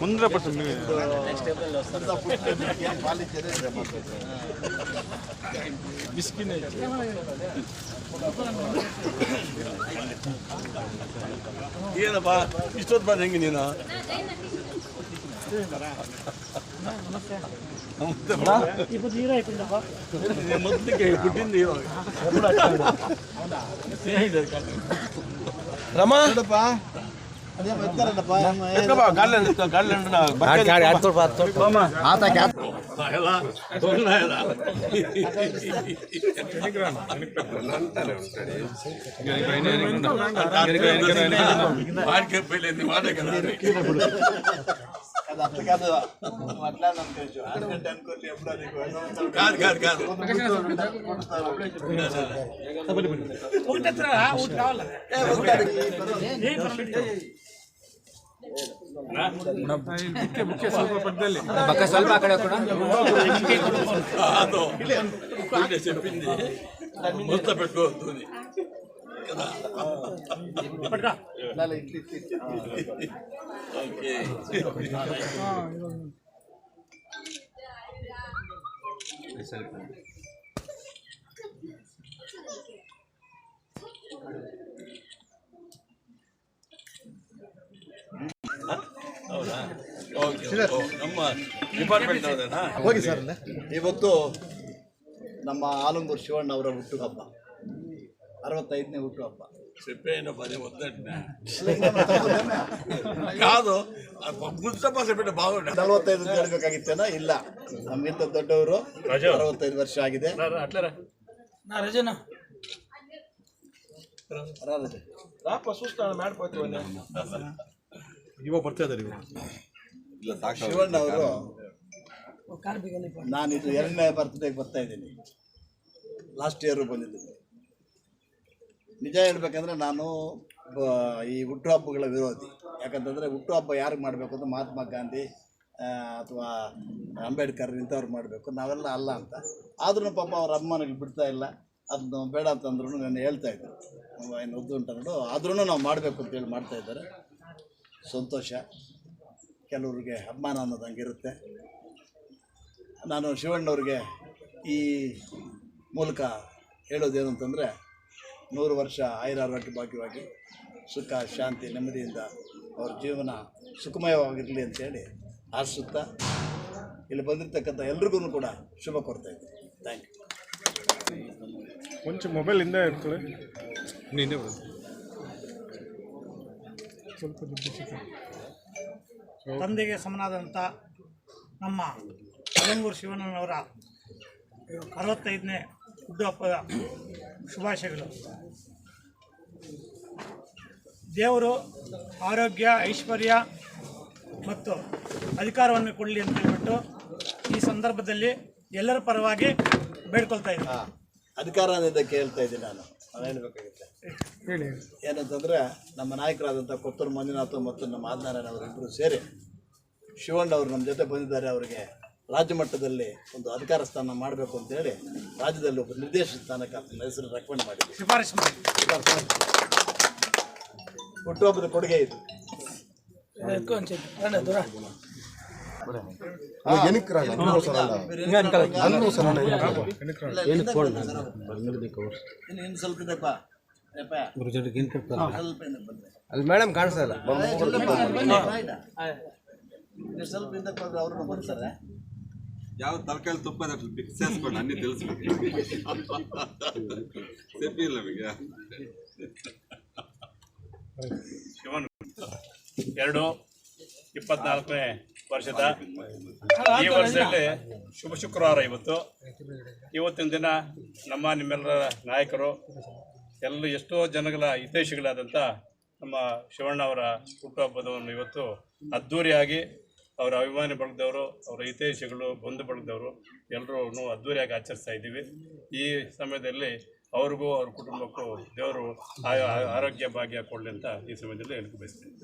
ಮುಂದೆ ಪರ್ಸೆಂಟ್ ಏನಪ್ಪ? ಇಷ್ಟೊತ್ತು ಬಂದ ಹೆಂಗೆ ನೀನು? ಮೊದಲಿಗೆ ಬಿಟ್ಟಿಂದ బక్క స్వల్ప అక్కడ చెప్పింది మొత్తం పెట్టుకోవద్దు కదా ಹೌದಾ ನಮ್ಮ ಡಿಪಾರ್ಟ್ಮೆಂಟ್ ಹೋಗಿ ಸರ್ ಇವತ್ತು ನಮ್ಮ ಆಲಂಗೂರು ಶಿವಣ್ಣ ಅವರ ಹುಟ್ಟುಹಬ್ಬ ಅರವತ್ತೈದನೇ ಹುಟ್ಟುಹಬ್ಬ. ಸಿಪ್ಪೆಯನ್ನು ಬರೀ ಒತ್ತಡ್ನೆ ಇಲ್ಲ. ನಮ್ಗಿಂತ ದೊಡ್ಡವರು ಅರವತ್ತೈದು ವರ್ಷ ಆಗಿದೆ. ರಜನ ರಾಪ ಸುಸ್ತ ಮಾಡ್ಕೋತೀವಲ್ಲ ಇವಾಗ ಬರ್ತಾ ಇದ್ದಾರೆ ಇವಾಗ. ಶಿವಣ್ಣ ಅವರು ನಾನು ಎರಡನೇ ಬರ್ತ್ಡೇಗೆ ಬರ್ತಾ ಇದ್ದೀನಿ. ಲಾಸ್ಟ್ ಇಯರ್ ಬಂದಿದ್ದೀನಿ ನಿಜ ಹೇಳ್ಬೇಕಂದ್ರೆ ನಾನು ಈ ಹುಟ್ಟುಹಬ್ಬಗಳ ವಿರೋಧಿ. ಯಾಕಂತಂದರೆ ಹುಟ್ಟುಹಬ್ಬ ಯಾರಿಗೆ ಮಾಡಬೇಕು ಅಂತ ಮಹಾತ್ಮ ಗಾಂಧಿ ಅಥವಾ ಅಂಬೇಡ್ಕರ್ ಇಂಥವ್ರು ಮಾಡಬೇಕು. ನಾವೆಲ್ಲ ಅಲ್ಲ ಅಂತ. ಆದ್ರೂ ಪಾಪ ಅವ್ರ ಅಮ್ಮನಿಗೆ ಬಿಡ್ತಾ ಇಲ್ಲ. ಅದನ್ನು ಬೇಡ ಅಂತಂದ್ರೂ ನಾನು ಹೇಳ್ತಾ ಇದ್ದರು ಏನು ಉದ್ದು ಉಂಟಂದ್ರು ಆದ್ರೂ ನಾವು ಮಾಡಬೇಕು ಅಂತೇಳಿ ಮಾಡ್ತಾ ಇದ್ದಾರೆ. ಸಂತೋಷ. ಕೆಲವ್ರಿಗೆ ಅಭಿಮಾನ ಅನ್ನೋದಂಗೆ ಇರುತ್ತೆ. ನಾನು ಶಿವಣ್ಣವ್ರಿಗೆ ಈ ಮೂಲಕ ಹೇಳೋದೇನು ಅಂತಂದರೆ ನೂರು ವರ್ಷ ಆಯುರಾರೋಗ್ಯ ಭಾಗ್ಯವಾಗಿ ಸುಖ ಶಾಂತಿ ನೆಮ್ಮದಿಯಿಂದ ಅವ್ರ ಜೀವನ ಸುಖಮಯವಾಗಿರಲಿ ಅಂತೇಳಿ ಆಶಿಸುತ್ತಾ ಇಲ್ಲಿ ಬಂದಿರತಕ್ಕಂಥ ಎಲ್ರಿಗೂ ಕೂಡ ಶುಭ ಕೊಡ್ತಾ ಇದ್ದೀನಿ. ಥ್ಯಾಂಕ್ ಯು ಮುಂಚೆ ಮೊಬೈಲ್ ಹಿಂದೆ ಇರ್ತದೆ. ನೀನೇ ಬರುತ್ತೆ ಸ್ವಲ್ಪ ತಂದೆಗೆ ಸಮನಾದಂಥ ನಮ್ಮ ಕಲಂಗೂರು ಶಿವಣ್ಣನವರ ಅರವತ್ತೈದನೇ ಹುಟ್ಟುಹಬ್ಬದ ಶುಭಾಶಯಗಳು. ದೇವರು ಆರೋಗ್ಯ ಐಶ್ವರ್ಯ ಮತ್ತು ಅಧಿಕಾರವನ್ನು ಕೊಡಲಿ ಅಂತ ಹೇಳ್ಬಿಟ್ಟು ಈ ಸಂದರ್ಭದಲ್ಲಿ ಎಲ್ಲರ ಪರವಾಗಿ ಬೇಡ್ಕೊಳ್ತಾ ಇದ್ದೀನಿ. ಅಧಿಕಾರ ಅನ್ನೋದಕ್ಕೆ ಕೇಳ್ತಾ ಇದ್ದೀನಿ ನಾನು. ನಾನು ಹೇಳಬೇಕಾಗುತ್ತೆ ಹೇಳಿ. ಏನಂತಂದರೆ ನಮ್ಮ ನಾಯಕರಾದಂಥ ಕೊತ್ತೂರು ಮಂಜುನಾಥ ಮತ್ತು ನಮ್ಮ ಆದಿನಾರಾಯಣ ಅವರಿಬ್ಬರು ಸೇರಿ ಶಿವಣ್ಣ ಅವರು ನಮ್ಮ ಜೊತೆ ಬಂದಿದ್ದಾರೆ ಅವರಿಗೆ. ರಾಜ್ಯ ಮಟ್ಟದಲ್ಲಿ ಒಂದು ಅಧಿಕಾರ ಸ್ಥಾನ ಮಾಡಬೇಕು ಅಂತೇಳಿ ರಾಜ್ಯದಲ್ಲಿ ಒಬ್ಬ ನಿರ್ದೇಶಕ ಸ್ಥಾನಕ್ಕೆ ಹೆಸರು ರೆಕಮೆಂಡ್ ಮಾಡಿದ್ವಿ. ಶಿಫಾರಸು ಮಾಡಿ ಹುಟ್ಟುಹಬ್ಬದ ಕೊಡುಗೆ ಇದು. ಇನ್ನು ಸ್ವಲ್ಪ ಇದೆಪ್ಪ. ಅಲ್ಲಿ ಮೇಡಮ್ ಕಾಣಿಸಲ್ಲ ಇಲ್ಲ. ಸ್ವಲ್ಪ ಅವ್ರನ್ನ ಬರ್ತಾರೆ. ಯಾವ ತರಕಾರಿ ತುಪ್ಪ ಸೇರಿಸ್ಕೊಂಡು ಅನ್ನಿ ತಿಳಿಸ್ಬೇಕು. ತೆಪ್ಪಿಲ್ಲ ನಮಗೆ. ಎರಡು ಇಪ್ಪತ್ನಾಲ್ಕನೇ ವರ್ಷದ ಈ ವರ್ಷದಲ್ಲಿ ಶುಭ ಶುಕ್ರವಾರ ಇವತ್ತು. ಇವತ್ತಿನ ದಿನ ನಮ್ಮ ನಿಮ್ಮೆಲ್ಲರ ನಾಯಕರು ಎಲ್ಲ ಎಷ್ಟೋ ಜನಗಳ ಹಿತೈಷಿಗಳಾದಂಥ ನಮ್ಮ ಶಿವಣ್ಣ ಅವರ ಹುಟ್ಟುಹಬ್ಬದವನ್ನು ಇವತ್ತು ಅದ್ಧೂರಿಯಾಗಿ ಅವರ ಅಭಿಮಾನಿ ಬಳಗದವರು, ಅವರ ಹಿತೈಷಿಗಳು, ಬಂಧು ಬಳಗದವರು ಎಲ್ಲರೂ ಅದ್ದೂರಿಯಾಗಿ ಆಚರಿಸ್ತಾ ಇದ್ದೀವಿ. ಈ ಸಮಯದಲ್ಲಿ ಅವ್ರಿಗೂ ಅವ್ರ ಕುಟುಂಬಕ್ಕೂ ದೇವರು ಆರೋಗ್ಯ ಭಾಗ್ಯ ಕೊಡಲಿ ಅಂತ ಈ ಸಮಯದಲ್ಲಿ ಹೇಳಕ್ಕೆ ಬಯಸ್ತೀನಿ.